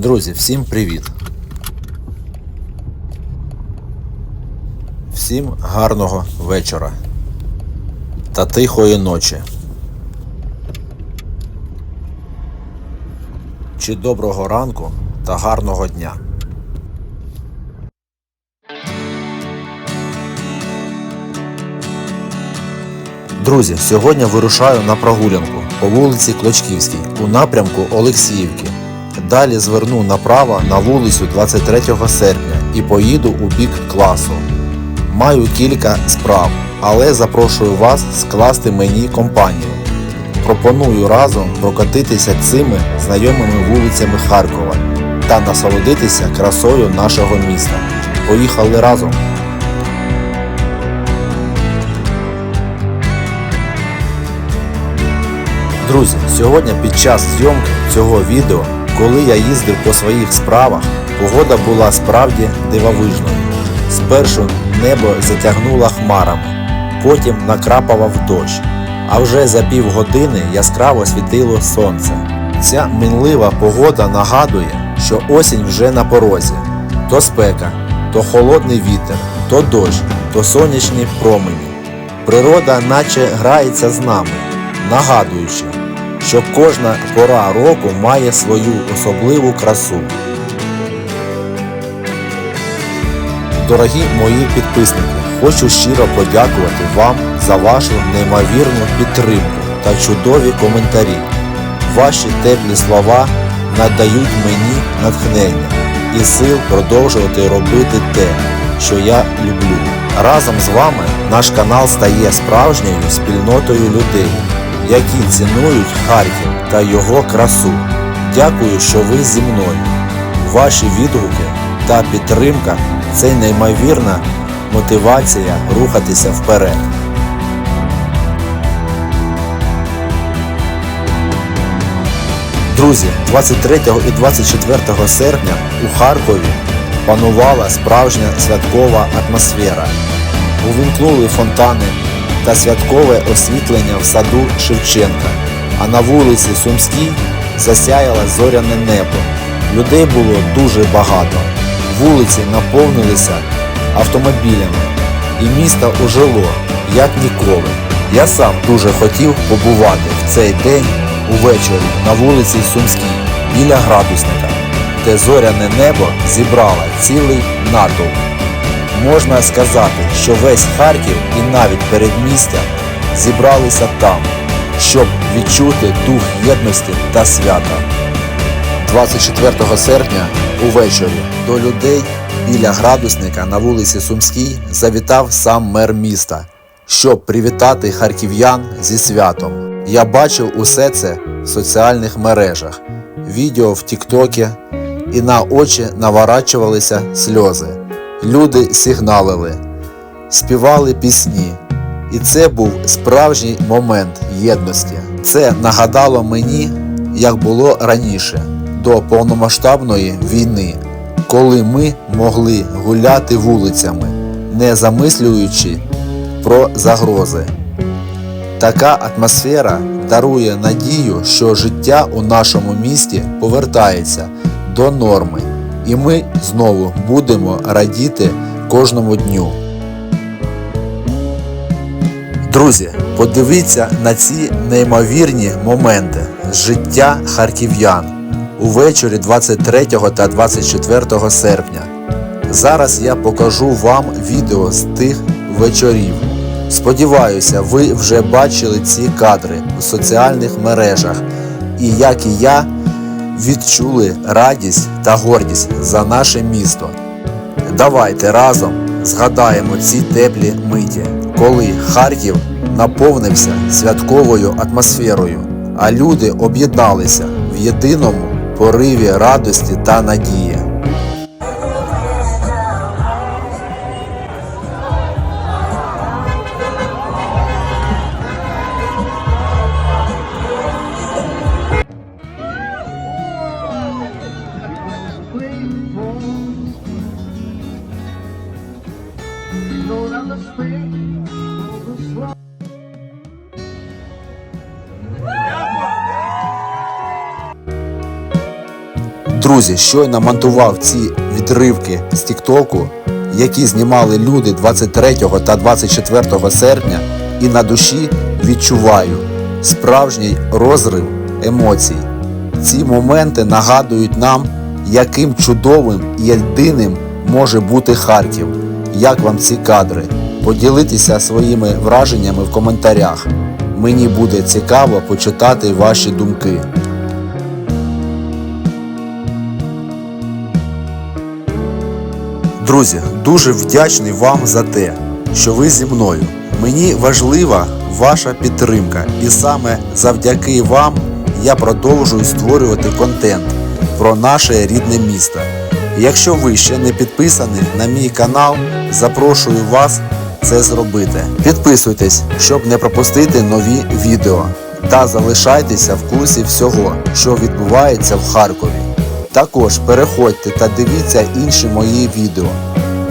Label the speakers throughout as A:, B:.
A: Друзі, всім привіт! Всім гарного вечора та тихої ночі. Чи доброго ранку та гарного дня. Друзі, сьогодні вирушаю на прогулянку по вулиці Клочківській у напрямку Олексіївки. Далі зверну направо на вулицю 23 серпня і поїду у бік класу. Маю кілька справ, але запрошую вас скласти мені компанію. Пропоную разом прокатитися цими знайомими вулицями Харкова та насолодитися красою нашого міста. Поїхали разом! Друзі, сьогодні під час зйомки цього відео, коли я їздив по своїх справах, погода була справді дивовижною. Спершу небо затягнуло хмарами, потім накрапавав дощ, а вже за півгодини яскраво світило сонце. Ця мінлива погода нагадує, що осінь вже на порозі. То спека, то холодний вітер, то дощ, то сонячні промені. Природа наче грається з нами, нагадуючи, що кожна пора року має свою особливу красу. Дорогі мої підписники, хочу щиро подякувати вам за вашу неймовірну підтримку та чудові коментарі. Ваші теплі слова надають мені натхнення і сил продовжувати робити те, що я люблю. Разом з вами наш канал стає справжньою спільнотою людей, які цінують Харків та його красу. Дякую, що ви зі мною. Ваші відгуки та підтримка це неймовірна мотивація рухатися вперед. Друзі, 23 і 24 серпня у Харкові панувала справжня святкова атмосфера. Увімкнули фонтани та святкове освітлення в саду Шевченка, а на вулиці Сумській засяяло зоряне небо. Людей було дуже багато. Вулиці наповнилися автомобілями, і місто ожило, як ніколи. Я сам дуже хотів побувати в цей день увечері на вулиці Сумській біля градусника, де зоряне небо зібрало цілий натовп. Можна сказати, що весь Харків і навіть передмістя зібралися там, щоб відчути дух єдності та свята. 24 серпня увечері до людей біля градусника на вулиці Сумській завітав сам мер міста, щоб привітати харків'ян зі святом. Я бачив усе це в соціальних мережах, відео в Тіктокі, і на очі наворачувалися сльози. Люди сигналили, співали пісні. І це був справжній момент єдності. Це нагадало мені, як було раніше, до повномасштабної війни, коли ми могли гуляти вулицями, не замислюючи про загрози. Така атмосфера дарує надію, що життя у нашому місті повертається до норми, і ми знову будемо радіти кожному дню. Друзі, подивіться на ці неймовірні моменти життя харків'ян увечері 23 та 24 серпня. Зараз я покажу вам відео з тих вечорів. Сподіваюся, ви вже бачили ці кадри у соціальних мережах і, як і я, відчули радість та гордість за наше місто. Давайте разом згадаємо ці теплі миті, коли Харків наповнився святковою атмосферою, а люди об'єдналися в єдиному пориві радості та надії. Друзі, щойно монтував ці відривки з Тіктоку, які знімали люди 23 та 24 серпня, і на душі відчуваю справжній розрив емоцій. Ці моменти нагадують нам, яким чудовим і єдиним може бути Харків. Як вам ці кадри? Поділитися своїми враженнями в коментарях. Мені буде цікаво почитати ваші думки. Друзі, дуже вдячний вам за те, що ви зі мною. Мені важлива ваша підтримка, і саме завдяки вам я продовжую створювати контент про наше рідне місто. Якщо ви ще не підписані на мій канал, запрошую вас це зробити. Підписуйтесь, щоб не пропустити нові відео. Та залишайтеся в курсі всього, що відбувається в Харкові. Також переходьте та дивіться інші мої відео.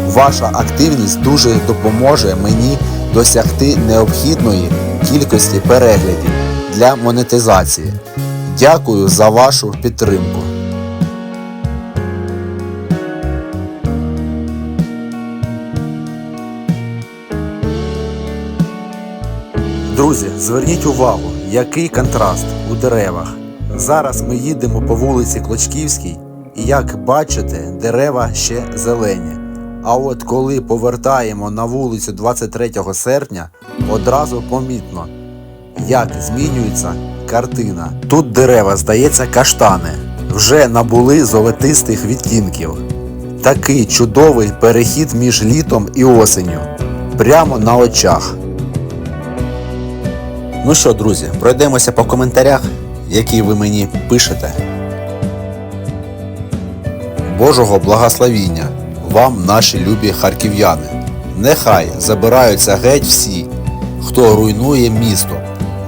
A: Ваша активність дуже допоможе мені досягти необхідної кількості переглядів для монетизації. Дякую за вашу підтримку. Друзі, зверніть увагу, який контраст у деревах. Зараз ми їдемо по вулиці Клочківській, і як бачите, дерева ще зелені. А от коли повертаємо на вулицю 23 серпня, одразу помітно, як змінюється картина. Тут дерева, здається, каштани, вже набули золотистих відтінків. Такий чудовий перехід між літом і осенню, прямо на очах. Ну що, друзі, пройдемося по коментарях, які ви мені пишете. Божого благословіння вам, наші любі харків'яни. Нехай забираються геть всі, хто руйнує місто.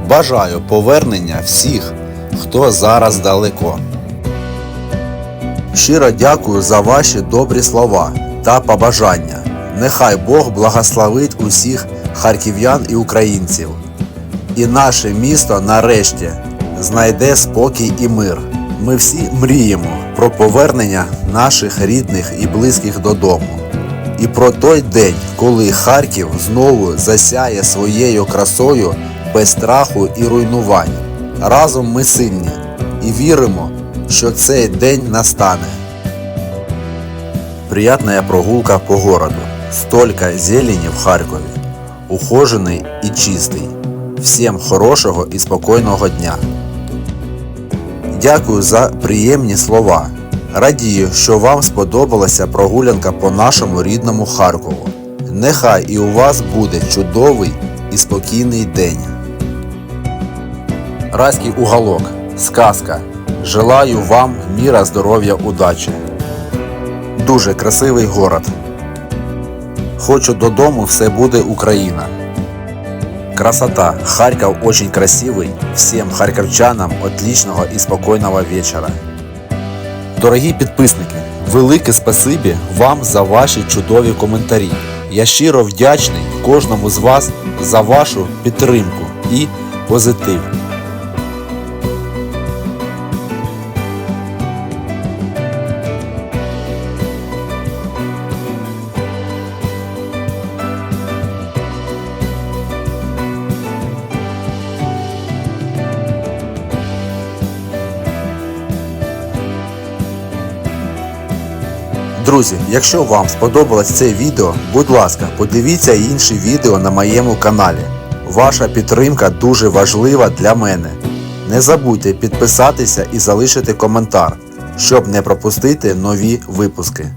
A: Бажаю повернення всіх, хто зараз далеко. Щиро дякую за ваші добрі слова та побажання. Нехай Бог благословить усіх харків'ян і українців. І наше місто нарешті знайде спокій і мир. Ми всі мріємо про повернення наших рідних і близьких додому. І про той день, коли Харків знову засяє своєю красою без страху і руйнувань. Разом ми сильні і віримо, що цей день настане. Приятная прогулка по городу. Столько зелени в Харкові. Ухожений і чистий. Всім хорошого і спокійного дня. Дякую за приємні слова. Радію, що вам сподобалася прогулянка по нашому рідному Харкову. Нехай і у вас буде чудовий і спокійний день. Райський уголок. Сказка. Желаю вам міра, здоров'я, удачі. Дуже красивий город. Хочу додому, все буде Україна. Красота. Харьков очень красивый. Всем харківчанам отличного і спокойного вечора. Дорогі підписники, велике спасибі вам за ваші чудові коментарі. Я щиро вдячний кожному з вас за вашу підтримку і позитив. Друзі, якщо вам сподобалось це відео, будь ласка, подивіться інші відео на моєму каналі. Ваша підтримка дуже важлива для мене. Не забудьте підписатися і залишити коментар, щоб не пропустити нові випуски.